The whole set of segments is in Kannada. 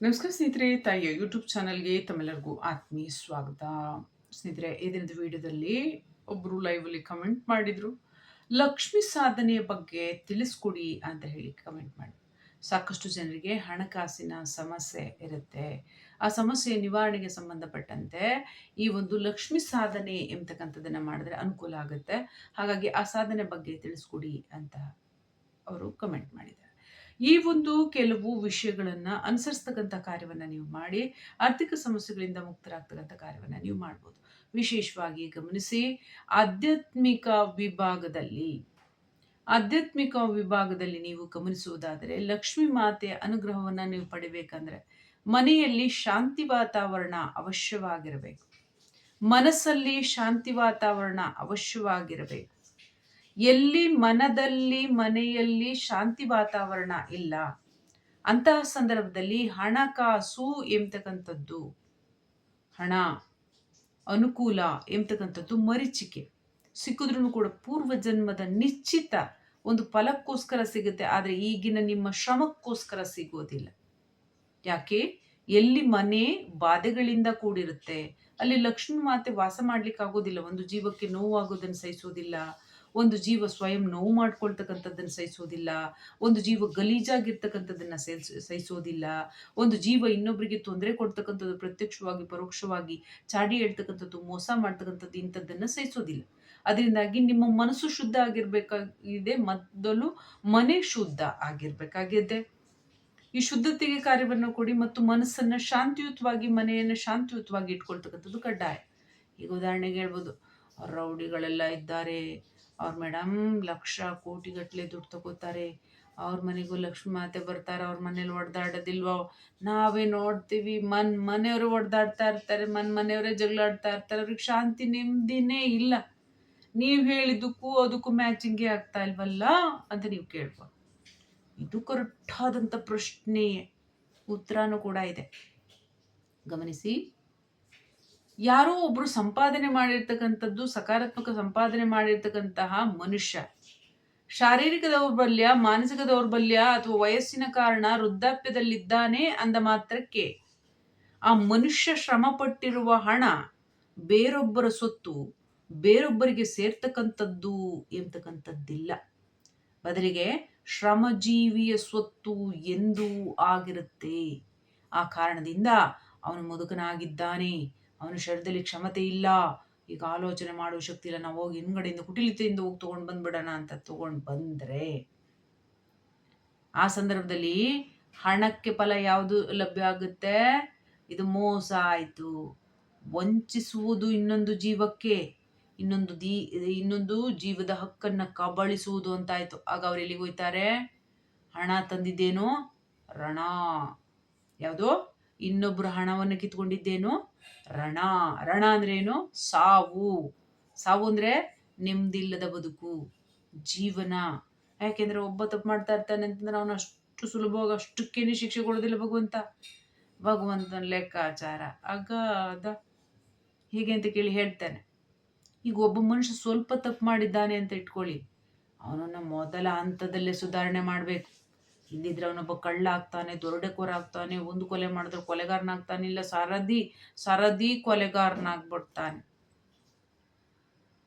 ನಮಸ್ಕಾರ ಸ್ನೇಹಿತರೆ, ತಾಯಿಯ ಯೂಟ್ಯೂಬ್ ಚಾನಲ್ಗೆ ತಮ್ಮೆಲ್ಲರಿಗೂ ಆತ್ಮೀಯ ಸ್ವಾಗತ. ಸ್ನೇಹಿತರೆ, ಈ ದಿನದ ವಿಡಿಯೋದಲ್ಲಿ ಒಬ್ಬರು ಲೈವಲ್ಲಿ ಕಮೆಂಟ್ ಮಾಡಿದರು. ಲಕ್ಷ್ಮಿ ಸಾಧನೆಯ ಬಗ್ಗೆ ತಿಳಿಸ್ಕೊಡಿ ಅಂತ ಹೇಳಿ ಕಮೆಂಟ್ ಮಾಡಿ. ಸಾಕಷ್ಟು ಜನರಿಗೆ ಹಣಕಾಸಿನ ಸಮಸ್ಯೆ ಇರುತ್ತೆ. ಆ ಸಮಸ್ಯೆ ನಿವಾರಣೆಗೆ ಸಂಬಂಧಪಟ್ಟಂತೆ ಈ ಒಂದು ಲಕ್ಷ್ಮಿ ಸಾಧನೆ ಎಂಬತಕ್ಕಂಥದ್ದನ್ನು ಮಾಡಿದ್ರೆ ಅನುಕೂಲ ಆಗುತ್ತೆ. ಹಾಗಾಗಿ ಆ ಸಾಧನೆ ಬಗ್ಗೆ ತಿಳಿಸ್ಕೊಡಿ ಅಂತ ಅವರು ಕಮೆಂಟ್ ಮಾಡಿದ್ದಾರೆ. ಈ ಒಂದು ಕೆಲವು ವಿಷಯಗಳನ್ನು ಅನುಸರಿಸ್ತಕ್ಕಂಥ ಕಾರ್ಯವನ್ನು ನೀವು ಮಾಡಿ, ಆರ್ಥಿಕ ಸಮಸ್ಯೆಗಳಿಂದ ಮುಕ್ತರಾಗ್ತಕ್ಕಂಥ ಕಾರ್ಯವನ್ನು ನೀವು ಮಾಡ್ಬೋದು. ವಿಶೇಷವಾಗಿ ಗಮನಿಸಿ, ಆಧ್ಯಾತ್ಮಿಕ ವಿಭಾಗದಲ್ಲಿ ಆಧ್ಯಾತ್ಮಿಕ ವಿಭಾಗದಲ್ಲಿ ನೀವು ಗಮನಿಸುವುದಾದರೆ, ಲಕ್ಷ್ಮೀ ಮಾತೆಯ ಅನುಗ್ರಹವನ್ನು ನೀವು ಪಡಿಬೇಕಂದ್ರೆ, ಮನೆಯಲ್ಲಿ ಶಾಂತಿ ವಾತಾವರಣ ಅವಶ್ಯವಾಗಿರಬೇಕು. ಮನಸ್ಸಲ್ಲಿ ಶಾಂತಿ ವಾತಾವರಣ ಅವಶ್ಯವಾಗಿರಬೇಕು. ಎಲ್ಲಿ ಮನದಲ್ಲಿ, ಮನೆಯಲ್ಲಿ ಶಾಂತಿ ವಾತಾವರಣ ಇಲ್ಲ. ಅಂತಹ ಸಂದರ್ಭದಲ್ಲಿ ಹಣಕಾಸು ಎಂಬತಕ್ಕಂಥದ್ದು, ಹಣ ಅನುಕೂಲ ಎಂಬತಕ್ಕಂಥದ್ದು ಮರಿಚಿಕೆ. ಸಿಕ್ಕಿದ್ರೂ ಕೂಡ ಪೂರ್ವ ಜನ್ಮದ ನಿಶ್ಚಿತ ಒಂದು ಫಲಕ್ಕೋಸ್ಕರ ಸಿಗುತ್ತೆ, ಆದರೆ ಈಗಿನ ನಿಮ್ಮ ಶ್ರಮಕ್ಕೋಸ್ಕರ ಸಿಗೋದಿಲ್ಲ. ಯಾಕೆ? ಎಲ್ಲಿ ಮನೆ ಬಾಧೆಗಳಿಂದ ಕೂಡಿರುತ್ತೆ, ಅಲ್ಲಿ ಲಕ್ಷ್ಮೀ ಮಾತೆ ವಾಸ ಮಾಡ್ಲಿಕ್ಕೆ ಆಗೋದಿಲ್ಲ ಒಂದು ಜೀವಕ್ಕೆ ನೋವಾಗೋದನ್ನು ಸಹಿಸೋದಿಲ್ಲ ಒಂದು ಜೀವ ಸ್ವಯಂ ನೋವು ಮಾಡ್ಕೊಳ್ತಕ್ಕಂಥದ್ದನ್ನು ಸಹಿಸೋದಿಲ್ಲ, ಒಂದು ಜೀವ ಗಲೀಜಾಗಿರ್ತಕ್ಕಂಥದ್ದನ್ನು ಸಹಿಸೋದಿಲ್ಲ, ಒಂದು ಜೀವ ಇನ್ನೊಬ್ಬರಿಗೆ ತೊಂದರೆ ಕೊಡ್ತಕ್ಕಂಥದ್ದು ಪ್ರತ್ಯಕ್ಷವಾಗಿ, ಪರೋಕ್ಷವಾಗಿ ಚಾಡಿ ಹೇಳ್ತಕ್ಕಂಥದ್ದು, ಮೋಸ ಮಾಡ್ತಕ್ಕಂಥದ್ದು ಇಂಥದ್ದನ್ನು ಸಹಿಸೋದಿಲ್ಲ. ಅದರಿಂದಾಗಿ ನಿಮ್ಮ ಮನಸ್ಸು ಶುದ್ಧ ಆಗಿರ್ಬೇಕಾಗಿದೆ, ಮೊದಲು ಮನೆ ಶುದ್ಧ ಆಗಿರ್ಬೇಕಾಗಿದೆ. ಈ ಶುದ್ಧತೆಗೆ ಕಾರ್ಯವನ್ನು ಕೊಡಿ ಮತ್ತು ಮನಸ್ಸನ್ನು ಶಾಂತಿಯುತವಾಗಿ, ಮನೆಯನ್ನು ಶಾಂತಿಯುತವಾಗಿ ಇಟ್ಕೊಳ್ತಕ್ಕಂಥದ್ದು ಕಡ್ಡಾಯ. ಈಗ ಉದಾಹರಣೆಗೆ ಹೇಳ್ಬೋದು, ರೌಡಿಗಳೆಲ್ಲ ಇದ್ದಾರೆ ಅವ್ರು ಮೇಡಮ್ ಲಕ್ಷ ಕೋಟಿಗಟ್ಟಲೆ ದುಡ್ಡು ತಗೋತಾರೆ. ಅವ್ರ ಮನೆಗೂ ಲಕ್ಷ್ಮಿ ಮಾತೆ ಬರ್ತಾರೆ, ಅವ್ರ ಮನೇಲಿ ಹೊಡೆದಾಡೋದಿಲ್ವೋ ನಾವೇ ನೋಡ್ತೀವಿ, ಮನ್ ಮನೆಯವರು ಹೊಡೆದಾಡ್ತಾ ಇರ್ತಾರೆ, ಮನ್ ಮನೆಯವರೇ ಜಗಳಾಡ್ತಾ ಇರ್ತಾರೆ, ಅವ್ರಿಗೆ ಶಾಂತಿ ನೆಮ್ಮದಿನೇ ಇಲ್ಲ. ನೀವು ಹೇಳಿದ್ದಕ್ಕೂ ಅದಕ್ಕೂ ಮ್ಯಾಚಿಂಗೇ ಆಗ್ತಾ ಇಲ್ವಲ್ಲ? ಅಂತ ನೀವು ಕೇಳ್ಬೋದು. ಇದು ಕರೆಕ್ಟಾದಂಥ ಪ್ರಶ್ನೆ ಉತ್ತರನೂ ಕೂಡ ಇದೆ. ಗಮನಿಸಿ. ಯಾರೋ ಒಬ್ರು ಸಂಪಾದನೆ ಮಾಡಿರ್ತಕ್ಕಂಥದ್ದು, ಸಕಾರಾತ್ಮಕ ಸಂಪಾದನೆ ಮಾಡಿರ್ತಕ್ಕಂತಹ ಮನುಷ್ಯ. ಶಾರೀರಿಕ ದೌರ್ಬಲ್ಯ, ಮಾನಸಿಕ ದೌರ್ಬಲ್ಯ ಅಥವಾ ವಯಸ್ಸಿನ ಕಾರಣ ವೃದ್ಧಾಪ್ಯದಲ್ಲಿದ್ದಾನೆ ಅಂದ ಮಾತ್ರಕ್ಕೆ ಆ ಮನುಷ್ಯ ಶ್ರಮ ಪಟ್ಟಿರುವ ಹಣ ಬೇರೊಬ್ಬರ ಸೊತ್ತು ಬೇರೊಬ್ಬರಿಗೆ ಸೇರ್ತಕ್ಕಂಥದ್ದು ಎಂತಕ್ಕಂಥದ್ದಿಲ್ಲ ಬದಲಿಗೆ ಶ್ರಮಜೀವಿಯ ಸ್ವತ್ತು ಎಂದೂ ಆಗಿರುತ್ತೆ. ಆ ಕಾರಣದಿಂದ ಅವನು ಮುದುಕನಾಗಿದ್ದಾನೆ. ಅವನ ಶರೀರದಲ್ಲಿ ಕ್ಷಮತೆ ಇಲ್ಲ. ಈಗ ಆಲೋಚನೆ ಮಾಡುವ ಶಕ್ತಿ ಇಲ್ಲ. ನಾವು ಹೋಗಿ ಹಿಂದ್ಗಡೆಯಿಂದ ಕುಟಿಲಿತೆಯಿಂದ ಹೋಗಿ ತಗೊಂಡು ಬಂದ್ಬಿಡೋಣ ಅಂತ ತಗೊಂಡು ಬಂದರೆ ಆ ಸಂದರ್ಭದಲ್ಲಿ ಹಣಕ್ಕೆ ಫಲ ಯಾವುದು ಲಭ್ಯ ಆಗುತ್ತೆ? ಇದು ಮೋಸ ಆಯಿತು. ವಂಚಿಸುವುದು ಇನ್ನೊಂದು ಜೀವಕ್ಕೆ, ಇನ್ನೊಂದು ದೀ, ಇನ್ನೊಂದು ಜೀವದ ಹಕ್ಕನ್ನು ಕಬಳಿಸುವುದು ಅಂತಾಯ್ತು ಆಗ ಅವ್ರು ಎಲ್ಲಿಗೆ ಹೋಯ್ತಾರೆ? ಹಣ ತಂದಿದ್ದೇನೋ? ರಣ. ಯಾವುದು? ಇನ್ನೊಬ್ಬರು ಹಣವನ್ನು ಕಿತ್ಕೊಂಡಿದ್ದೇನು? ರಣ ರಣ ಅಂದ್ರೇನು? ಸಾವು. ಸಾವು ಅಂದರೆ ನೆಮ್ಮದಿಲ್ಲದ ಬದುಕು, ಜೀವನ. ಯಾಕೆಂದ್ರೆ ಒಬ್ಬ ತಪ್ಪು ಮಾಡ್ತಾ ಇರ್ತಾನೆ ಅಂತಂದ್ರೆ ಅವನು ಅಷ್ಟು ಸುಲಭವಾಗಿ ಅಷ್ಟಕ್ಕೇನೆ ಶಿಕ್ಷೆ ಕೊಡೋದಿಲ್ಲ ಭಗವಂತ. ಭಗವಂತನ ಲೆಕ್ಕಾಚಾರ. ಅದ. ಹೀಗೆ ಅಂತ ಕೇಳಿ ಹೇಳ್ತಾನೆ. ಈಗ ಒಬ್ಬ ಮನುಷ್ಯ ಸ್ವಲ್ಪ ತಪ್ಪು ಮಾಡಿದ್ದಾನೆ ಅಂತ ಇಟ್ಕೊಳ್ಳಿ. ಅವನನ್ನು ಮೊದಲ ಹಂತದಲ್ಲೇ ಸುಧಾರಣೆ ಮಾಡಬೇಕು. ಇಲ್ಲಿದ್ರೆ ಅವನೊಬ್ಬ ಕಳ್ಳ ಆಗ್ತಾನೆ ದೊರಡೆಕೋರ ಆಗ್ತಾನೆ ಒಂದು ಕೊಲೆ ಮಾಡಿದ್ರೆ ಕೊಲೆಗಾರನಾಗ್ತಾನೆ, ಇಲ್ಲ ಸರದಿ ಸರದಿ ಕೊಲೆಗಾರನಾಗ್ಬಿಡ್ತಾನೆ.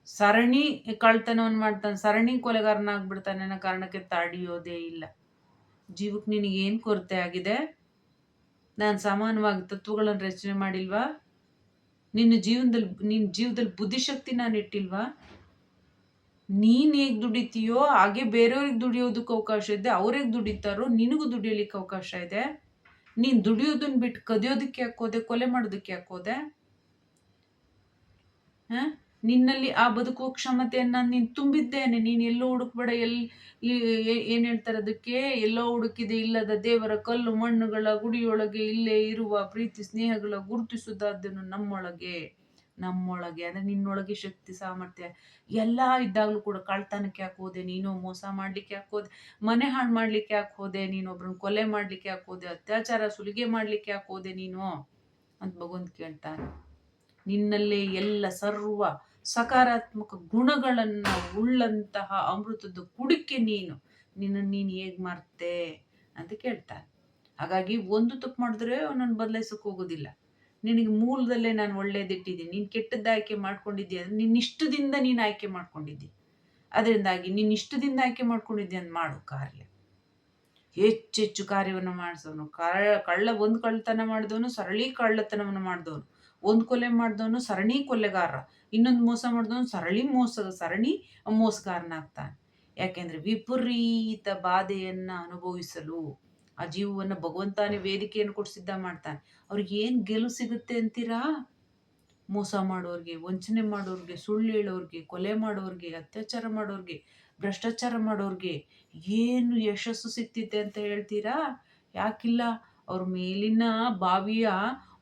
ಸರಣಿ ಕಳ್ತನವನ್ನು ಮಾಡ್ತಾನೆ, ಸರಣಿ ಕೊಲೆಗಾರನಾಗ್ಬಿಡ್ತಾನೆ ಅನ್ನೋ ಕಾರಣಕ್ಕೆ ತಡೆಯೋದೇ ಇಲ್ಲ. ಜೀವಕ್ಕೆ ನಿನಗೆ ಏನು ಕೊರತೆ ಆಗಿದೆ? ನಾನು ಸಮಾನವಾಗಿ ತತ್ವಗಳನ್ನು ರಚನೆ ಮಾಡಿಲ್ವಾ? ನಿನ್ನ ಜೀವನದಲ್ಲಿ, ನಿನ್ನ ಜೀವದಲ್ಲಿ ಬುದ್ಧಿಶಕ್ತಿ ನಾನು ಇಟ್ಟಿಲ್ವಾ? ನೀನು ಹೇಗೆ ದುಡಿತೀಯೋ, ಹಾಗೆ ಬೇರೆಯವ್ರಿಗೆ ದುಡಿಯೋದಕ್ಕೆ ಅವಕಾಶ ಇದೆ ಅವ್ರಿಗೆ ದುಡಿತಾರೋ ನಿನಗೂ ದುಡಿಯಲಿಕ್ಕೆ ಅವಕಾಶ ಇದೆ. ನೀನು ದುಡಿಯೋದನ್ನ ಬಿಟ್ಟು ಕದಿಯೋದಕ್ಕೆ ಹಾಕೋದೆ ಕೊಲೆ ಮಾಡೋದಕ್ಕೆ ಹಾಕೋದೆ ಹಾಂ? ನಿನ್ನಲ್ಲಿ ಆ ಬದುಕುವ ಕ್ಷಮತೆಯನ್ನು ನೀನು ತುಂಬಿದ್ದೇನೆ, ನೀನು ಎಲ್ಲೋ ಹುಡುಕ್ಬೇಡ ಎಲ್ಲಿ ಏನು ಹೇಳ್ತಾರೆ ಅದಕ್ಕೆ? ಎಲ್ಲೋ ಹುಡುಕಿದೆ ಇಲ್ಲದ ದೇವರ ಕಲ್ಲು ಮಣ್ಣುಗಳ ಗುಡಿಯೊಳಗೆ ಇಲ್ಲೇ ಇರುವ ಪ್ರೀತಿ, ಸ್ನೇಹಗಳ ಗುರುತಿಸುವುದಾದ್ದನ್ನು ನಮ್ಮೊಳಗೆ. ನಮ್ಮೊಳಗೆ, ಅಂದರೆ ನಿನ್ನೊಳಗೆ ಶಕ್ತಿ, ಸಾಮರ್ಥ್ಯ ಎಲ್ಲ ಇದ್ದಾಗಲೂ ಕೂಡ ಕಳ್ತನಕ್ಕೆ ಯಾಕೆ ಹೋದೆ? ನೀನು ಮೋಸ ಮಾಡಲಿಕ್ಕೆ ಯಾಕೆ ಹೋದೆ? ಮನೆ ಹಾಳು ಮಾಡಲಿಕ್ಕೆ ಯಾಕೆ ಹೋದೆ? ನೀನು ಒಬ್ರನ್ನ ಕೊಲೆ ಮಾಡ್ಲಿಕ್ಕೆ ಯಾಕೆ ಹೋದೆ? ಅತ್ಯಾಚಾರ, ಸುಲಿಗೆ ಮಾಡಲಿಕ್ಕೆ ಯಾಕೆ ಹೋದೆ ನೀನು? ಅಂತ ಭಗವಂತ ಕೇಳ್ತಾನೆ. ನಿನ್ನಲ್ಲೇ ಎಲ್ಲ ಸರ್ವ ಸಕಾರಾತ್ಮಕ ಗುಣಗಳನ್ನು ಉಳ್ಳಂತಹ ಅಮೃತದ ಕುಡಿಕೆ ನೀನು. ನಿನ್ನ ನೀನು ಹೇಗೆ ಮಾರ್ತೆ? ಅಂತ ಕೇಳ್ತಾನೆ. ಹಾಗಾಗಿ ಒಂದು ತಪ್ಪು ಮಾಡಿದ್ರೆ ಅವನನ್ನು ಬದಲಾಯಿಸೋಕೆ ಹೋಗೋದಿಲ್ಲ. ನಿನಗೆ ಮೂಲದಲ್ಲೇ ನಾನು ಒಳ್ಳೇದಿಟ್ಟಿದ್ದೀನಿ. ನೀನು ಕೆಟ್ಟದ್ದು ಆಯ್ಕೆ ಮಾಡ್ಕೊಂಡಿದ್ದೀಯ ಅಂದರೆ ನಿನ್ನ ಇಷ್ಟದಿಂದ ನೀನು ಆಯ್ಕೆ ಮಾಡ್ಕೊಂಡಿದ್ದಿ. ಅದರಿಂದಾಗಿ ನಿನ್ನ ಇಷ್ಟದಿಂದ ಆಯ್ಕೆ ಮಾಡ್ಕೊಂಡಿದ್ದೆ ಅಂತ ಮಾಡು ಕಾರ್ಯ. ಹೆಚ್ಚೆಚ್ಚು ಕಾರ್ಯವನ್ನು ಮಾಡಿಸೋನು. ಕಳ್ಳ ಒಂದು ಕಳ್ಳತನ ಮಾಡಿದವನು ಸರಳಿ ಕಳ್ಳತನವನ್ನು ಮಾಡಿದವನು. ಒಂದು ಕೊಲೆ ಮಾಡಿದವನು ಸರಣಿ ಕೊಲೆಗಾರ. ಇನ್ನೊಂದು ಮೋಸ ಮಾಡಿದವನು ಸರಳಿ ಮೋಸ, ಸರಣಿ ಮೋಸಗಾರನಾಗ್ತಾನೆ. ಯಾಕೆಂದ್ರೆ ವಿಪರೀತ ಬಾಧೆಯನ್ನು ಅನುಭವಿಸಲು ಆ ಜೀವವನ್ನು ಭಗವಂತಾನೇ ವೇದಿಕೆಯನ್ನು ಕೊಟ್ಟು ಸಿದ್ಧ ಮಾಡ್ತಾನೆ. ಅವ್ರಿಗೆ ಏನು ಗೆಲುವು ಸಿಗುತ್ತೆ ಅಂತೀರಾ? ಮೋಸ ಮಾಡೋರಿಗೆ, ವಂಚನೆ ಮಾಡೋರಿಗೆ, ಸುಳ್ಳು ಹೇಳೋರಿಗೆ, ಕೊಲೆ ಮಾಡೋರಿಗೆ, ಅತ್ಯಾಚಾರ ಮಾಡೋರಿಗೆ, ಭ್ರಷ್ಟಾಚಾರ ಮಾಡೋರಿಗೆ ಏನು ಯಶಸ್ಸು ಸಿಗ್ತಿದೆ ಅಂತ ಹೇಳ್ತೀರಾ? ಯಾಕಿಲ್ಲ? ಅವ್ರ ಮೇಲಿನ ಬಾವಿಯ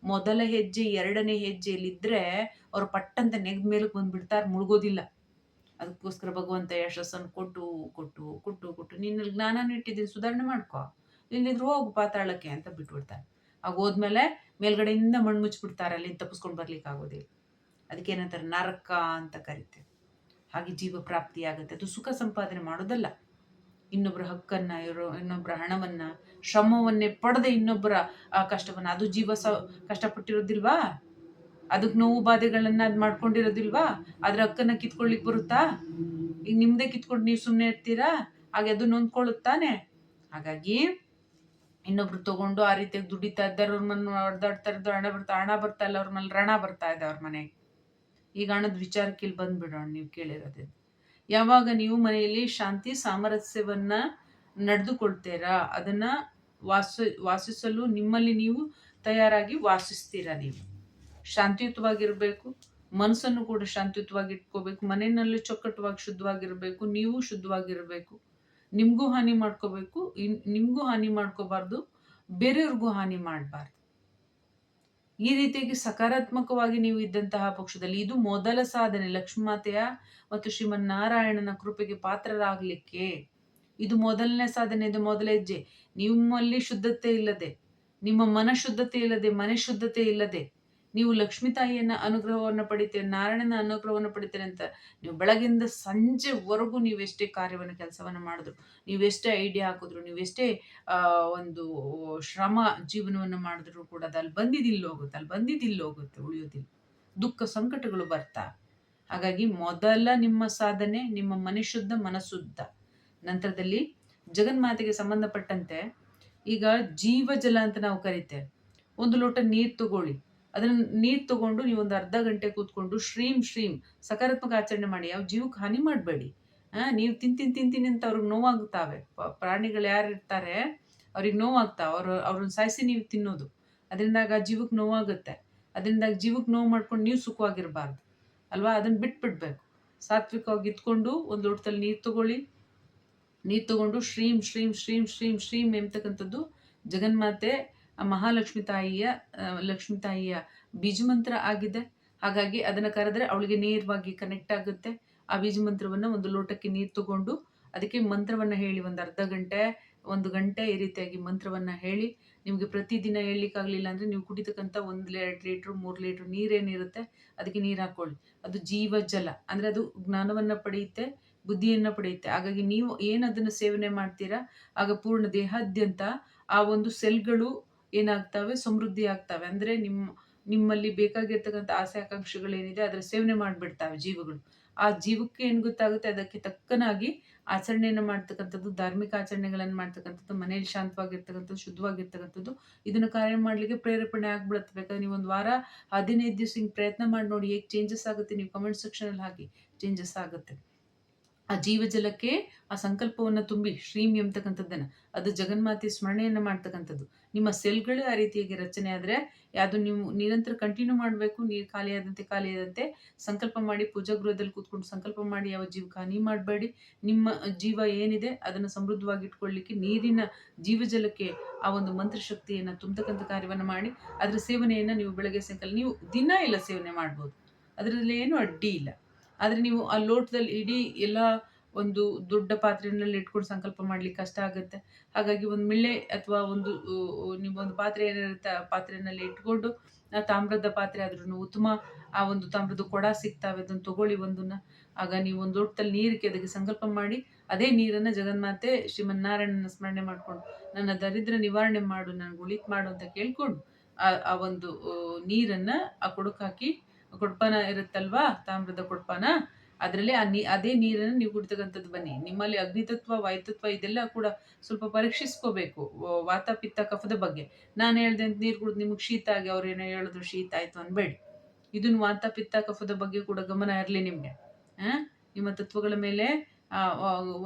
ಮೊದಲ ಹೆಜ್ಜೆ, ಎರಡನೇ ಹೆಜ್ಜೆಯಲ್ಲಿದ್ದರೆ ಅವ್ರು ಪಟ್ಟಂತ ನೆಗ್ದ ಮೇಲಕ್ಕೆ ಬಂದ್ಬಿಡ್ತಾರೆ, ಮುಳುಗೋದಿಲ್ಲ. ಅದಕ್ಕೋಸ್ಕರ ಭಗವಂತ ಯಶಸ್ಸನ್ನು ಕೊಟ್ಟು ಕೊಟ್ಟು ಕೊಟ್ಟು ಕೊಟ್ಟು ನಿನ್ನಲ್ಲಿ ಜ್ಞಾನ ಇಟ್ಟಿದ್ದೀನಿ. ಸುಧಾರಣೆ ಮಾಡ್ಕೊ. ಇಲ್ಲಿದ್ರು ಹೋಗು ಪಾತಾಳಕ್ಕೆ ಅಂತ ಬಿಟ್ಬಿಡ್ತಾರೆ. ಆಗ ಹೋದ್ಮೇಲೆ ಮೇಲ್ಗಡೆಯಿಂದ ಮಣ್ಣು ಮುಚ್ಚಿಬಿಡ್ತಾರೆ, ಅಲ್ಲಿ ತಪ್ಪಿಸ್ಕೊಂಡು ಬರ್ಲಿಕ್ಕೆ ಆಗೋದಿಲ್ಲ. ಅದಕ್ಕೆ ಏನಂತಾರೆ, ನರಕ ಅಂತ ಕರಿತೇವೆ. ಹಾಗೆ ಜೀವ ಪ್ರಾಪ್ತಿ ಆಗುತ್ತೆ. ಅದು ಸುಖ ಸಂಪಾದನೆ ಮಾಡೋದಲ್ಲ. ಇನ್ನೊಬ್ಬರ ಹಕ್ಕನ್ನ ಇರೋ ಇನ್ನೊಬ್ಬರ ಹಣವನ್ನ, ಶ್ರಮವನ್ನೇ ಪಡೆದೇ ಇನ್ನೊಬ್ಬರ, ಆ, ಕಷ್ಟವನ್ನ. ಅದು ಜೀವ ಸ, ಕಷ್ಟಪಟ್ಟಿರೋದಿಲ್ವಾ? ಅದಕ್ಕೆ ನೋವು ಬಾಧೆಗಳನ್ನ ಅದು ಮಾಡ್ಕೊಂಡಿರೋದಿಲ್ವಾ? ಅದ್ರ ಹಕ್ಕನ್ನ ಕಿತ್ಕೊಳ್ಳಿಕ್ ಬರುತ್ತಾ? ಈಗ ನಿಮ್ದೇ ಕಿತ್ಕೊಂಡು ನೀವು ಸುಮ್ಮನೆ ಇರ್ತೀರಾ? ಹಾಗೆ ಅದು ನೊಂದ್ಕೊಳ್ಳುತ್ತಾನೆ? ಹಾಗಾಗಿ ಇನ್ನೊಬ್ರು ತಗೊಂಡು ಆ ರೀತಿಯಾಗಿ ದುಡಿತಾ ಇದ್ದಾರೆ, ಅವ್ರ ಮನೆ ಹೊಡೆದಾಡ್ತಾ ಇದ್ದಾರೆ ಹಣ ಬರ್ತಾ ಹಣ ಬರ್ತಾ ಇಲ್ಲ, ಅವ್ರ ಮೇಲೆ ರಣ ಬರ್ತಾ ಇದೆ ಅವ್ರ ಮನೆಗೆ. ಈಗ ಹಣದ ವಿಚಾರಕ್ಕೆ ಇಲ್ಲಿ ಬಂದ್ಬಿಡೋಣ, ನೀವು ಕೇಳಿರೋದ್ರಿಂದ ಯಾವಾಗ ನೀವು ಮನೆಯಲ್ಲಿ ಶಾಂತಿ ಸಾಮರಸ್ಯವನ್ನ ನಡೆದುಕೊಳ್ತೀರಾ? ಅದನ್ನ ವಾಸ, ವಾಸಿಸಲು ನಿಮ್ಮಲ್ಲಿ ನೀವು ತಯಾರಾಗಿ ವಾಸಿಸ್ತೀರಾ ನೀವು? ಶಾಂತಿಯುತವಾಗಿರಬೇಕು, ಮನಸ್ಸನ್ನು ಕೂಡ ಶಾಂತಿಯುತವಾಗಿ ಇಟ್ಕೋಬೇಕು, ಮನೆಯಲ್ಲಿ ಚೊಕ್ಕಟವಾಗಿ ಶುದ್ಧವಾಗಿರಬೇಕು, ನೀವು ಶುದ್ಧವಾಗಿರಬೇಕು. ನಿಮಗೂ ಹಾನಿ ಮಾಡ್ಕೋಬೇಕು ನಿಮಗೂ ಹಾನಿ ಮಾಡ್ಕೋಬಾರ್ದು, ಬೇರೆಯವ್ರಿಗೂ ಹಾನಿ ಮಾಡಬಾರ್ದು. ಈ ರೀತಿಯಾಗಿ ಸಕಾರಾತ್ಮಕವಾಗಿ ನೀವು ಇದ್ದಂತಹ ಪಕ್ಷದಲ್ಲಿ ಇದು ಮೊದಲ ಸಾಧನೆ. ಲಕ್ಷ್ಮೀಮಾತೆಯ ಮತ್ತು ಶ್ರೀಮನ್ನಾರಾಯಣನ ಕೃಪೆಗೆ ಪಾತ್ರರಾಗಲಿಕ್ಕೆ ಇದು ಮೊದಲನೇ ಸಾಧನೆ, ಇದು ಮೊದಲ ಹೆಜ್ಜೆ. ನಿಮ್ಮಲ್ಲಿ ಶುದ್ಧತೆ ಇಲ್ಲದೆ, ನಿಮ್ಮ ಮನ ಶುದ್ಧತೆ ಇಲ್ಲದೆ, ಮನೆ ಶುದ್ಧತೆ ಇಲ್ಲದೆ ನೀವು ಲಕ್ಷ್ಮೀ ತಾಯಿಯನ್ನ ಅನುಗ್ರಹವನ್ನು ಪಡಿತೀರಿ, ನಾರಾಯಣನ ಅನುಗ್ರಹವನ್ನು ಪಡಿತೀರಿ ಅಂತ ನೀವು ಬೆಳಗಿಂದ ಸಂಜೆವರೆಗೂ ನೀವೆಷ್ಟೇ ಕಾರ್ಯವನ್ನು, ಕೆಲಸವನ್ನು ಮಾಡಿದ್ರು ನೀವೆಷ್ಟೇ ಐಡಿಯಾ ಹಾಕಿದ್ರು ನೀವೆಷ್ಟೇ ಒಂದು ಶ್ರಮ ಜೀವನವನ್ನು ಮಾಡಿದ್ರು ಕೂಡ ಅಲ್ಲಿ ಬಂದಿದ್ದಿಲ್ಲ ಹೋಗುತ್ತೆ, ಅಲ್ಲಿ ಬಂದಿದ್ದಿಲ್ಲ ಹೋಗುತ್ತೆ, ಉಳಿಯೋದಿಲ್ಲ. ದುಃಖ ಸಂಕಟಗಳು ಬರ್ತಾ. ಹಾಗಾಗಿ ಮೊದಲ ನಿಮ್ಮ ಸಾಧನೆ, ನಿಮ್ಮ ಮನೆ ಶುದ್ಧ ಮನಶುದ್ಧ ನಂತರದಲ್ಲಿ ಜಗನ್ಮಾತೆಗೆ ಸಂಬಂಧಪಟ್ಟಂತೆ ಈಗ ಜೀವ ಜಲ ಅಂತ ನಾವು ಕರಿತೇವೆ. ಒಂದು ಲೋಟ ನೀರು ತಗೊಳ್ಳಿ. ಅದನ್ನ ನೀರು ತಗೊಂಡು ನೀವು ಒಂದು ಅರ್ಧ ಗಂಟೆ ಕೂತ್ಕೊಂಡು ಶ್ರೀಮ್ ಶ್ರೀಮ್ ಸಕಾರಾತ್ಮಕ ಆಚರಣೆ ಮಾಡಿ ಯಾವ ಜೀವಕ್ಕೆ ಹಾನಿ ಮಾಡಬೇಡಿ. ನೀವು ತಿಂತೀನಿ ತಿಂತೀನಿ ಅಂತ ಅವ್ರಿಗೆ ನೋವಾಗ್ತಾವೆ. ಪ್ರಾಣಿಗಳು ಯಾರು ಇರ್ತಾರೆ, ಅವ್ರಿಗೆ ನೋವಾಗ್ತಾವೆ. ಅವರು, ಅವ್ರನ್ನ ಸಾಯಿಸಿ ನೀವು ತಿನ್ನೋದು. ಅದರಿಂದಾಗ ಜೀವಕ್ಕೆ ನೋವಾಗುತ್ತೆ. ಅದರಿಂದಾಗ ಜೀವಕ್ಕೆ ನೋವು ಮಾಡ್ಕೊಂಡು ನೀವು ಸುಖವಾಗಿರಬಾರ್ದು. ಅಲ್ವಾ? ಅದನ್ನು ಬಿಟ್ಬಿಡ್ಬೇಕು. ಸಾತ್ವಿಕವಾಗಿ ಇತ್ಕೊಂಡು ಒಂದು ಲೋಟದಲ್ಲಿ ನೀರು ತಗೊಳ್ಳಿ. ನೀರು ತಗೊಂಡು ಶ್ರೀಮ್ ಶ್ರೀಮ್ ಶ್ರೀಮ್ ಶ್ರೀಮ್ ಶ್ರೀಮ್ ಎಂಬತಕ್ಕಂಥದ್ದು ಜಗನ್ಮಾತೆ ಮಹಾಲಕ್ಷ್ಮಿ ತಾಯಿಯ ಲಕ್ಷ್ಮಿ ತಾಯಿಯ ಬೀಜ ಮಂತ್ರ ಆಗಿದೆ. ಹಾಗಾಗಿ ಅದನ್ನು ಕರೆದ್ರೆ ಅವಳಿಗೆ ನೇರವಾಗಿ ಕನೆಕ್ಟ್ ಆಗುತ್ತೆ. ಆ ಬೀಜ ಮಂತ್ರವನ್ನು ಒಂದು ಲೋಟಕ್ಕೆ ನೀರು ತಗೊಂಡು ಅದಕ್ಕೆ ಮಂತ್ರವನ್ನು ಹೇಳಿ, ಒಂದು ಅರ್ಧ ಗಂಟೆ, ಒಂದು ಗಂಟೆ ಈ ರೀತಿಯಾಗಿ ಮಂತ್ರವನ್ನು ಹೇಳಿ, ನಿಮಗೆ ಪ್ರತಿದಿನ ಹೇಳಲಿಕ್ಕಾಗಲಿಲ್ಲ ಅಂದರೆ ನೀವು ಕುಡಿತಕ್ಕಂಥ ಒಂದು ಎರಡು ಲೀಟ್ರು, ಮೂರು ಲೀಟ್ರ್ ನೀರೇನಿರುತ್ತೆ ಅದಕ್ಕೆ ನೀರು ಹಾಕ್ಕೊಳ್ಳಿ ಅದು ಜೀವ ಜಲ. ಅಂದರೆ ಅದು ಜ್ಞಾನವನ್ನು ಪಡೆಯುತ್ತೆ, ಬುದ್ಧಿಯನ್ನು ಪಡೆಯುತ್ತೆ. ಹಾಗಾಗಿ ನೀವು ಏನು ಅದನ್ನು ಸೇವನೆ ಮಾಡ್ತೀರಾ, ಆಗ ಪೂರ್ಣ ದೇಹಾದ್ಯಂತ ಆ ಒಂದು ಸೆಲ್ಗಳು ಏನಾಗ್ತವೆ? ಸಮೃದ್ಧಿ ಆಗ್ತವೆ. ಅಂದರೆ ನಿಮ್ಮ ನಿಮ್ಮಲ್ಲಿ ಬೇಕಾಗಿರ್ತಕ್ಕಂಥ ಆಸೆ ಆಕಾಂಕ್ಷೆಗಳೇನಿದೆ ಅದರ ಸೇವನೆ ಮಾಡಿಬಿಡ್ತವೆ ಜೀವಗಳು. ಆ ಜೀವಕ್ಕೆ ಏನು ಗೊತ್ತಾಗುತ್ತೆ? ಅದಕ್ಕೆ ತಕ್ಕನಾಗಿ ಆಚರಣೆಯನ್ನು ಮಾಡ್ತಕ್ಕಂಥದ್ದು, ಧಾರ್ಮಿಕ ಆಚರಣೆಗಳನ್ನು ಮಾಡ್ತಕ್ಕಂಥದ್ದು, ಮನೆಯಲ್ಲಿ ಶಾಂತವಾಗಿರ್ತಕ್ಕಂಥದ್ದು, ಶುದ್ಧವಾಗಿರ್ತಕ್ಕಂಥದ್ದು, ಇದನ್ನು ಕಾರ್ಯ ಮಾಡಲಿಕ್ಕೆ ಪ್ರೇರೇಪಣೆ ಆಗ್ಬಿಡುತ್ತೆ. ಬೇಕಾದ್ರೆ ನೀವು ಒಂದು ವಾರ ಹದಿನೈದು ದಿವಸ ಹಿಂಗೆ ಪ್ರಯತ್ನ ಮಾಡಿ ನೋಡಿ ಹೇಗೆ ಚೇಂಜಸ್ ಆಗುತ್ತೆ. ನೀವು ಕಮೆಂಟ್ ಸೆಕ್ಷನಲ್ಲಿ ಹಾಕಿ ಚೇಂಜಸ್ ಆಗುತ್ತೆ. ಆ ಜೀವಜಲಕ್ಕೆ ಆ ಸಂಕಲ್ಪವನ್ನು ತುಂಬಿ, ಶ್ರೀಮ್ ಎಂಬತಕ್ಕಂಥದ್ದನ್ನು, ಅದು ಜಗನ್ಮಾತೆ ಸ್ಮರಣೆಯನ್ನು ಮಾಡ್ತಕ್ಕಂಥದ್ದು. ನಿಮ್ಮ ಸೆಲ್ಗಳು ಆ ರೀತಿಯಾಗಿ ರಚನೆ ಆದರೆ ಅದು ನೀವು ನಿರಂತರ ಕಂಟಿನ್ಯೂ ಮಾಡಬೇಕು, ನೀರು ಖಾಲಿಯಾದಂತೆ ಖಾಲಿಯಾದಂತೆ ಸಂಕಲ್ಪ ಮಾಡಿ ಪೂಜಾ ಗೃಹದಲ್ಲಿ ಕೂತ್ಕೊಂಡು ಸಂಕಲ್ಪ ಮಾಡಿ ಯಾವ ಜೀವಕ್ಕೆ ಹಾನಿ ಮಾಡಬೇಡಿ. ನಿಮ್ಮ ಜೀವ ಏನಿದೆ, ಅದನ್ನು ಸಮೃದ್ಧವಾಗಿ ಇಟ್ಕೊಳ್ಳಿಕ್ಕೆ ನೀರಿನ ಜೀವಜಲಕ್ಕೆ ಆ ಒಂದು ಮಂತ್ರಶಕ್ತಿಯನ್ನು ತುಂಬತಕ್ಕಂಥ ಕಾರ್ಯವನ್ನು ಮಾಡಿ, ಅದರ ಸೇವನೆಯನ್ನು ನೀವು ಬೆಳಗ್ಗೆ ಸಾಯಂಕಾಲ, ನೀವು ದಿನ ಇಲ್ಲ ಸೇವನೆ ಮಾಡ್ಬೋದು. ಅದರಲ್ಲಿ ಏನು ಅಡ್ಡಿ ಇಲ್ಲ. ಆದರೆ ನೀವು ಆ ಲೋಟದಲ್ಲಿ ಇಡೀ ಎಲ್ಲ ಒಂದು ದೊಡ್ಡ ಪಾತ್ರೆಯಲ್ಲಿ ಇಟ್ಕೊಂಡು ಸಂಕಲ್ಪ ಮಾಡ್ಲಿಕ್ಕೆ ಕಷ್ಟ ಆಗುತ್ತೆ. ಹಾಗಾಗಿ ಒಂದು ಮಿಳ್ಳೆ ಅಥವಾ ಒಂದು ಒಂದು ಪಾತ್ರೆ ಏನಿರುತ್ತೆ ಆ ಪಾತ್ರೆಯಲ್ಲಿ ಇಟ್ಕೊಂಡು ತಾಮ್ರದ ಪಾತ್ರೆ ಆದ್ರೂ ಉತ್ತಮ ಆ ಒಂದು ತಾಮ್ರದ ಕೊಡ ಸಿಗ್ತಾವೆ. ಅದನ್ನು ತಗೊಳ್ಳಿ ಒಂದನ್ನ. ಆಗ ನೀವು ಒಂದು ಲೋಟದಲ್ಲಿ ನೀರಿಗೆ ಅದಕ್ಕೆ ಸಂಕಲ್ಪ ಮಾಡಿ, ಅದೇ ನೀರನ್ನು ಜಗನ್ಮಾತೆ ಶ್ರೀಮನ್ನಾರಾಯಣನ ಸ್ಮರಣೆ ಮಾಡಿಕೊಂಡು, ನನ್ನ ದರಿದ್ರ ನಿವಾರಣೆ ಮಾಡು, ನನಗೆ ಉಳಿತು ಮಾಡು ಅಂತ ಕೇಳ್ಕೊಂಡು, ಆ ಒಂದು ನೀರನ್ನ ಆ ಕೊಡಕ್ಕೆ ಹಾಕಿ ಕೊಡ್ಪಾನ ಇರುತ್ತಲ್ವಾ? ತಾಮ್ರದ ಕೊಡ್ಪಾನ. ಅದರಲ್ಲಿ ಆ ನೀ, ಅದೇ ನೀರನ್ನು ನೀವು ಕುಡಿತಕ್ಕಂಥದ್ದು ಬನ್ನಿ. ನಿಮ್ಮಲ್ಲಿ ಅಗ್ನಿತತ್ವ, ವಾಯುತತ್ವ ಇದೆಲ್ಲ ಕೂಡ ಸ್ವಲ್ಪ ಪರೀಕ್ಷಿಸ್ಕೋಬೇಕು ವಾತ, ಪಿತ್ತ, ಕಫದ ಬಗ್ಗೆ. ನಾನು ಹೇಳ್ದೆ ಅಂತ ನೀರು ಕುಡಿದು ನಿಮಗೆ ಶೀತ ಆಗಿ ಅವ್ರು ಏನೋ ಹೇಳಿದ್ರು ಶೀತ ಆಯ್ತು ಅನ್ಬೇಡಿ. ಇದನ್ನು ವಾತ, ಪಿತ್ತ, ಕಫದ ಬಗ್ಗೆ ಕೂಡ ಗಮನ ಇರಲಿ ನಿಮಗೆ. ನಿಮ್ಮ ತತ್ವಗಳ ಮೇಲೆ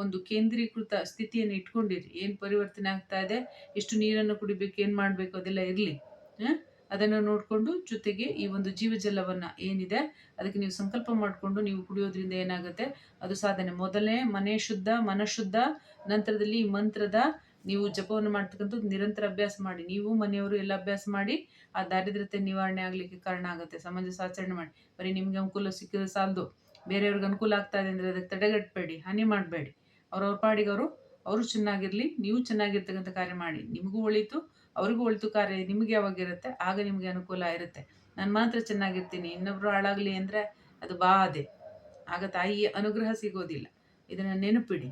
ಒಂದು ಕೇಂದ್ರೀಕೃತ ಸ್ಥಿತಿಯನ್ನು ಇಟ್ಕೊಂಡಿರಿ. ಏನು ಪರಿವರ್ತನೆ ಆಗ್ತಾ ಇದೆ? ಎಷ್ಟು ನೀರನ್ನು ಕುಡಿಬೇಕು, ಏನು ಮಾಡಬೇಕು ಅದೆಲ್ಲ ಇರಲಿ. ಅದನ್ನು ನೋಡಿಕೊಂಡು ಜೊತೆಗೆ ಈ ಒಂದು ಜೀವಜಲವನ್ನು ಏನಿದೆ, ಅದಕ್ಕೆ ನೀವು ಸಂಕಲ್ಪ ಮಾಡಿಕೊಂಡು ನೀವು ಕುಡಿಯೋದ್ರಿಂದ ಏನಾಗುತ್ತೆ? ಅದು ಸಾಧನೆ. ಮೊದಲೇ ಮನೆ ಶುದ್ಧ ಮನಶುದ್ಧ ನಂತರದಲ್ಲಿ ಈ ಮಂತ್ರದ ನೀವು ಜಪವನ್ನು ಮಾಡ್ತಕ್ಕಂಥದ್ದು ನಿರಂತರ ಅಭ್ಯಾಸ ಮಾಡಿ. ನೀವು ಮನೆಯವರು ಎಲ್ಲ ಅಭ್ಯಾಸ ಮಾಡಿ, ಆ ದಾರಿದ್ರ್ಯತೆ ನಿವಾರಣೆ ಆಗಲಿಕ್ಕೆ ಕಾರಣ ಆಗುತ್ತೆ. ಸಮಾಜ ಸಾಚರಣೆ ಮಾಡಿ. ಬರೀ ನಿಮಗೆ ಅನುಕೂಲ ಸಿಕ್ಕಿದ್ರೆ ಸಾಲದು. ಬೇರೆಯವ್ರಿಗೆ ಅನುಕೂಲ ಆಗ್ತಾ ಇದೆ ಅಂದರೆ ಅದಕ್ಕೆ ತಡೆಗಟ್ಟಬೇಡಿ ಹಾನಿ ಮಾಡಬೇಡಿ. ಅವ್ರವ್ರ ಪಾಡಿಗೆ ಅವರು ಅವರು ಚೆನ್ನಾಗಿರಲಿ, ನೀವು ಚೆನ್ನಾಗಿರ್ತಕ್ಕಂಥ ಕಾರ್ಯ ಮಾಡಿ. ನಿಮಗೂ ಒಳಿತು. ಅವ್ರಿಗೂ ಒಳಿತು ಕಾರ್ಯ ನಿಮಗೆ ಯಾವಾಗಿರುತ್ತೆ ಆಗ ನಿಮಗೆ ಅನುಕೂಲ ಇರುತ್ತೆ. ನಾನು ಮಾತ್ರ ಚೆನ್ನಾಗಿರ್ತೀನಿ. ಇನ್ನೊಬ್ರು ಹಾಳಾಗಲಿ ಅಂದರೆ ಅದು ಬಾಧೆ ಆಗ ತಾಯಿಯ ಅನುಗ್ರಹ ಸಿಗೋದಿಲ್ಲ. ಇದನ್ನು ನೆನಪಿಡಿ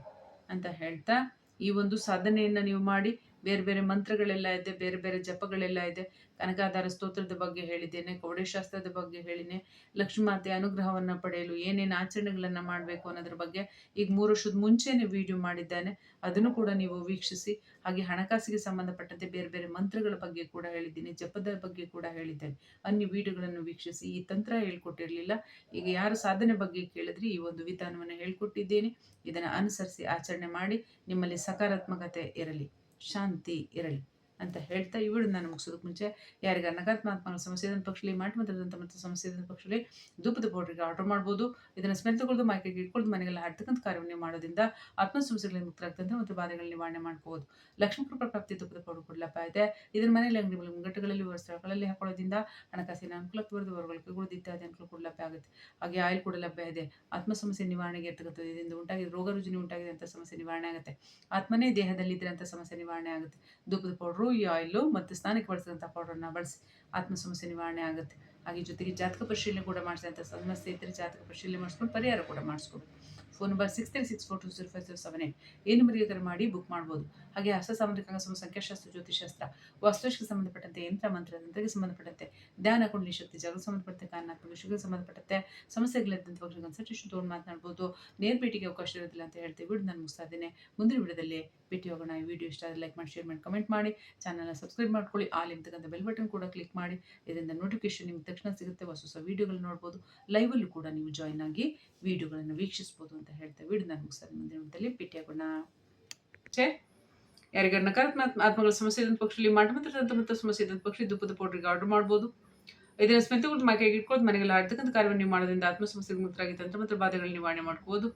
ಅಂತ ಹೇಳ್ತಾ ಈ ಒಂದು ಸಾಧನೆಯನ್ನು ನೀವು ಮಾಡಿ ಬೇರೆ ಬೇರೆ ಮಂತ್ರಗಳೆಲ್ಲ ಇದೆ, ಬೇರೆ ಬೇರೆ ಜಪಗಳೆಲ್ಲ ಇದೆ. ಕನಕಾಧಾರ ಸ್ತೋತ್ರದ ಬಗ್ಗೆ ಹೇಳಿದ್ದೇನೆ ಕೌಡೆಶಾಸ್ತ್ರದ ಬಗ್ಗೆ ಹೇಳಿನೆ ಲಕ್ಷ್ಮೀ ಮಾತೆ ಅನುಗ್ರಹವನ್ನು ಪಡೆಯಲು ಏನೇನು ಆಚರಣೆಗಳನ್ನು ಮಾಡಬೇಕು ಅನ್ನೋದ್ರ ಬಗ್ಗೆ ಈಗ ಮೂರು ವರ್ಷದ ಮುಂಚೆನೇ ವಿಡಿಯೋ ಮಾಡಿದ್ದಾನೆ. ಅದನ್ನು ಕೂಡ ನೀವು ವೀಕ್ಷಿಸಿ, ಹಾಗೆ ಹಣಕಾಸಿಗೆ ಸಂಬಂಧಪಟ್ಟಂತೆ ಬೇರೆ ಬೇರೆ ಮಂತ್ರಗಳ ಬಗ್ಗೆ ಕೂಡ ಹೇಳಿದ್ದೀನಿ, ಜಪದ ಬಗ್ಗೆ ಕೂಡ ಹೇಳಿದ್ದೇನೆ. ಅನ್ಯ ವಿಡಿಯೋಗಳನ್ನು ವೀಕ್ಷಿಸಿ, ಈ ತಂತ್ರ ಹೇಳ್ಕೊಟ್ಟಿರಲಿಲ್ಲ. ಈಗ ಯಾರು ಸಾಧನೆ ಬಗ್ಗೆ ಕೇಳಿದ್ರೆ ಈ ಒಂದು ವಿಧಾನವನ್ನು ಹೇಳ್ಕೊಟ್ಟಿದ್ದೇನೆ. ಇದನ್ನು ಅನುಸರಿಸಿ ಆಚರಣೆ ಮಾಡಿ, ನಿಮ್ಮಲ್ಲಿ ಸಕಾರಾತ್ಮಕತೆ ಇರಲಿ. ಶಾಂತಿ ಇರಲಿ. ಅಂತ ಹೇಳ್ತಾ ಈ ವಿಡಿಯೋ ನಾನು ಮುಗಿಸೋದಕ್ಕೆ ಮುಂಚೆ ಯಾರಿಗ ನಕಾರಾತ್ಮಕ ಸಮಸ್ಯೆ ಇದ್ದ ಪಕ್ಷದಲ್ಲಿ ಮಾಟ ಮಾತಾಡಿದಂಥ ಮತ್ತು ಸಮಸ್ಯೆ ಇದ್ದ ಪಕ್ಷದಲ್ಲಿ ಪೌಡ್ರಿಗೆ ಆರ್ಡರ್ ಮಾಡ್ಬೋದು. ಇದನ್ನು ಸ್ಮೆಲ್ ತಗೊಳ್ಳೋದು ಮೈಕೆಗೆ ಇಟ್ಕೊಳ್ಳೋದು ಮನೆಗೆಲ್ಲ ಹಡ್ತಕ್ಕಂಥ ಕಾರ್ಯವನ್ನು ಮಾಡೋದ್ರಿಂದ ಆತ್ಮ ಸಮಸ್ಯೆಗಳಿಗೆ ಮುಕ್ತರಾಗ್ತಂತೆ ಮತ್ತು ಬಾಧೆಗಳ ನಿವಾರಣೆ ಮಾಡ್ಬೋದು. ಲಕ್ಷ್ಮೀ ಪ್ರಾಪ್ತಿ ಧೂಪದ ಪೌಡರ್ ಲಭ್ಯ ಇದೆ. ಇದರ ಮನೆಯಲ್ಲಿ ಮುಂಗಟ್ಟಗಳಲ್ಲಿ ಮುಂಗಟ್ಟುಗಳಲ್ಲಿ ಸ್ಥಳಗಳಲ್ಲಿ ಹಾಕೊಳ್ಳೋದ್ರಿಂದ ಹಣಕಾಸಿನ ಅನುಕೂಲ ಬರೆದು ಹೊರಗಳಿಗೆ ಕೈಗೊಳ್ಳೋದು ಇತ್ಯಾದಿ ಅನುಕೂಲ ಕೂಡ ಲಭ್ಯ ಆಗುತ್ತೆ. ಹಾಗೆ ಆಯಿಲ್ ಕೂಡ ಲಭ್ಯ ಇದೆ. ಆತ್ಮ ಸಮಸ್ಯೆ ನಿವಾರಣೆಗೆ ಇರ್ತಕ್ಕಂಥದ್ದು ಇದರಿಂದ ಉಂಟಾಗಿ ರೋಗ ರುಜಿನಿ ಉಂಟಾಗಿದೆ ಅಂತ ಸಮಸ್ಯೆ ನಿವಾರಣೆ ಆಗುತ್ತೆ. ಆತ್ಮನೇ ದೇಹದಲ್ಲಿ ಅಂತ ಸಮಸ್ಯೆ ನಿವಾರಣೆ ಆಗುತ್ತೆ. ಧೂಪದ ಪೌಡ್ರು ಈ ಆಯಿಲು ಮತ್ತು ಸ್ನಾನಕ್ಕೆ ಬಳಸಿದಂಥ ಪೌಡರ್ನ ಬಳಸಿ ಆತ್ಮ ಸಮಸ್ಯೆ ನಿವಾರಣೆ ಆಗುತ್ತೆ. ಹಾಗೆ ಜೊತೆಗೆ ಜಾತಕ ಪರಿಶೀಲನೆ ಕೂಡ ಮಾಡಿಸಿದಂಥ ಸಮಸ್ಯೆ ಇದ್ದರೆ ಜಾತಕ ಪರಿಶೀಲನೆ ಮಾಡಿಸ್ಕೊಂಡು ಪರಿಹಾರ ಕೂಡ ಮಾಡಿಸ್ಕೊಡು. Phone number six three six four two zero five zero seven eight ಈ ನಂಬರಿಗೆ ಕರೆ ಮಾಡಿ ಬುಕ್ ಮಾಡ್ಬೋದು. ಹಾಗೆ ಹಸ ಸಾಮುದ್ರಿಕ ಅಂಗಸಮ ಸಂಖ್ಯಾಶಾಸ್ತ್ರ ಜ್ಯೋತಿಷಾಸ್ತ್ರ ವಾಸ್ತುಶಿಗೆ ಸಂಬಂಧಪಟ್ಟಂತೆ ಯಂತ್ರ, ಮಂತ್ರ ತಂತ್ರಕ್ಕೆ ಸಂಬಂಧಪಟ್ಟಂತೆ ಧ್ಯಾನ, ಕುಂಡಲಿ ಶಕ್ತಿ ಜಾಗಕ್ಕೆ ಸಂಬಂಧಪಟ್ಟಂತೆ ಕಾರಣಾತ್ಮಕ ವಿಷಯಕ್ಕೆ ಸಂಬಂಧಪಟ್ಟಂತೆ ಸಮಸ್ಯೆಗಳಿದ್ದಂಥ ಬಗ್ಗೆ ಕನ್ಸಲ್ಟೇಷನ್ ತೊಗೊಂಡು ಮಾತನಾಡ್ಬೋದು. ನೇರ ಭೇಟಿಗೆ ಅವಕಾಶ ಇರೋದಿಲ್ಲ ಅಂತ ಹೇಳ್ತೀವಿ ವಿಡಿಯೋ ನಾನು ಮುಗಿಸ್ತಾ ಇದ್ದೇನೆ. ಮುಂದಿನ ವಿಡಿಯೋದಲ್ಲಿ ಭೇಟಿ ಹೋಗೋಣ. ಈ ವಿಡಿಯೋ ಇಷ್ಟ ಲೈಕ್ ಮಾಡಿ ಶೇರ್ ಮಾಡಿ ಕಮೆಂಟ್ ಮಾಡಿ. ಚಾನಲ್ನ ಸಬ್ಸ್ಕ್ರೈಬ್ ಮಾಡ್ಕೊಳ್ಳಿ. ಆಲ್ ಇರ್ತಕ್ಕಂಥ ಬೆಲ್ ಬಟನ್ ಕೂಡ ಕ್ಲಿಕ್ ಮಾಡಿ. ಇದರಿಂದ ನೋಟಿಫಿಕೇಶನ್ ನಿಮ್ಗೆ ತಕ್ಷಣ ಸಿಗುತ್ತೆ. ಹೊಸ ಹೊಸ ವೀಡಿಯೋಗಳು ನೋಡ್ಬೋದು. ಲೈವಲ್ಲೂ ಕೂಡ ನೀವು ಜಾಯ್ನ್ ಆಗಿ ವಿಡಿಯೋಗಳನ್ನು ವೀಕ್ಷಿಸ್ಬೋದು ಅಂತ ಹೇಳ್ತಾ ವಿಡಿಯೋ ನಾನು ಮುಗಿಸ್ತಾ ಮುಂದಿನ ವಿಡಿಯೋದಲ್ಲಿ ಭೇಟಿ ಆಗೋಣ. ಛೇ ಯಾರಿಗಾರ ಆತ್ಮಗಳ ಸಮಸ್ಯೆ ಇದ್ದಂಥ ಪಕ್ಷದಲ್ಲಿ ಮಾಟ ಮಾತ್ರ ಮತ್ತು ಸಮಸ್ಯೆ ಇದ್ದಂಥ ಪಕ್ಷ ದುಪ್ಪದ ಪೌಡ್ರಿಗೆ ಆರ್ಡರ್ ಮಾಡ್ಬೋದು. ಇದನ್ನ ಸ್ಮಿತಗಳು ಮೈಕೆಗೆ ಇಟ್ಕೊಂಡು ಮನೆಗೆಲ್ಲ ಆಡ್ತಕ್ಕಂಥ ಕಾರ್ಯವನ್ನು ನೀವು ಮಾಡೋದ್ರಿಂದ ಆತ್ಮ ಸಮಸ್ಯೆಗೆ ಮುಕ್ತರಾಗಿ ತಂತ್ರ ಮತ್ತು ಬಾಧೆಗಳನ್ನ ನಿವಾರಣೆ ಮಾಡ್ಕೋಬೋದು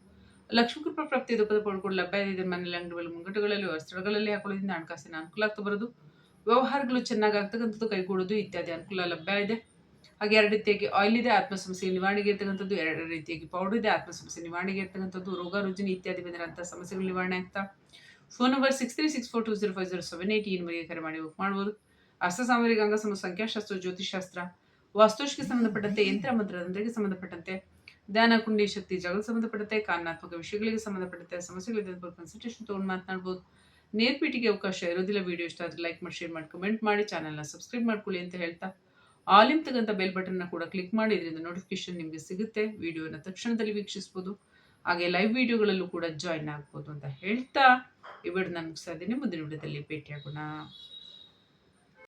ಲಕ್ಷ್ಮೀ ಕೃಪಾ ಪ್ರಾಪ್ತಿ ಧೂಪದ ಪೌಡ್ಗಳು ಲಭ್ಯ ಇದೆ. ಮನೆಯಲ್ಲಿ ಅಂಗಡಿಗಳು ಮುಂಗಟ್ಟುಗಳಲ್ಲಿ ಸ್ಥಳಗಳಲ್ಲಿ ಹಾಕೊಳ್ಳೋದ್ರಿಂದ ಹಣಕಾಸಿನ ಅನುಕೂಲ ಆಗ್ತಾ ಬರೋದು. ವ್ಯವಹಾರಗಳು ಚೆನ್ನಾಗಿ ಆಗ್ತಕ್ಕಂಥದ್ದು, ಕೈಗೂಡೋದು ಇತ್ಯಾದಿ ಅನುಕೂಲ ಲಭ್ಯ ಇದೆ. ಹಾಗೆ ಎರಡು ರೀತಿಯಾಗಿ ಆಯಿಲ್ ಇದೆ ಆತ್ಮ ಸಮಸ್ಯೆ ನಿವಾರಣೆಗೆ ಇರ್ತಕ್ಕಂಥದ್ದು. ಎರಡು ರೀತಿಯಾಗಿ ಪೌಡರ್ ಇದೆ ಆತ್ಮ ಸಮಸ್ಯೆ ನಿವಾರಣೆಗೆ ಇರ್ತಕ್ಕಂಥದ್ದು. ರೋಗ, ರುಜಿನ ಇತ್ಯಾದಿ ಬಂದಿರೋಂಥ ಸಮಸ್ಯೆಗಳು ನಿವಾರಣೆ ಆಗ್ತಾ phone number six three six four two zero five zero seven eight ಈ ನಂಬರ್ಗೆ ಕರೆ ಮಾಡಿ ಬುಕ್ ಮಾಡ್ಬೋದು ಹಸ್ತ ಸಾಮಗ್ರಿಕ ಅಂಗಸಮ ಸಂಖ್ಯಾಶಾಸ್ತ್ರ ಜ್ಯೋತಿಷಾಸ್ತ್ರ ವಾಸ್ತುಶಿಗೆ ಸಂಬಂಧಪಟ್ಟಂತೆ ಯಂತ್ರ ಮಂತ್ರತಂತ್ರಕ್ಕೆ ಸಂಬಂಧಪಟ್ಟಂತೆ, ಧ್ಯಾನ ಕುಂಡಿ ಶಕ್ತಿ ಜಗಳ ಸಂಬಂಧಪಟ್ಟಂತೆ ಕಾರಣಾತ್ಮಕ ವಿಷಯಗಳಿಗೆ ಸಂಬಂಧಪಟ್ಟಂತೆ ಸಮಸ್ಯೆಗಳಿದ್ದ ಕನ್ಸಲ್ಟೇಷನ್ ತೊಗೊಂಡು ಮಾತನಾಡ್ಬೋದು. ನೇರ್ಪೀಟಿಗೆ ಅವಕಾಶ ಇರೋದಿಲ್ಲ, ವಿಡಿಯೋ ಇಷ್ಟ ಆದರೆ ಲೈಕ್ ಮಾಡಿ ಶೇರ್ ಮಾಡಿ ಕಮೆಂಟ್ ಮಾಡಿ ಚಾನಲ್ನ ಸಬ್ಸ್ಕ್ರೈಬ್ ಮಾಡ್ಕೊಳ್ಳಿ ಅಂತ ಹೇಳ್ತಾ. ಆಲಿಮ್ ತಗಂತ ಬೆಲ್ ಬಟನ್ನ ಕೂಡ ಕ್ಲಿಕ್ ಮಾಡಿ, ಇದರಿಂದ ನೋಟಿಫಿಕೇಶನ್ ನಿಮಗೆ ಸಿಗುತ್ತೆ. ವಿಡಿಯೋನ ತಕ್ಷಣದಲ್ಲಿ ವೀಕ್ಷಿಸ್ಬೋದು. ಹಾಗೆ ಲೈವ್ ವಿಡಿಯೋಗಳಲ್ಲೂ ಕೂಡ ಜಾಯಿನ್ ಆಗ್ಬೋದು ಅಂತ ಹೇಳ್ತಾ. ಈ ವಿಡಿಯೋ ನಾನು ಮುಗಿಸ್ತಾ ಇದ್ದೀನಿ. ಮುಂದಿನ ವಿಡಿಯೋದಲ್ಲಿ ಭೇಟಿಯಾಗೋಣ.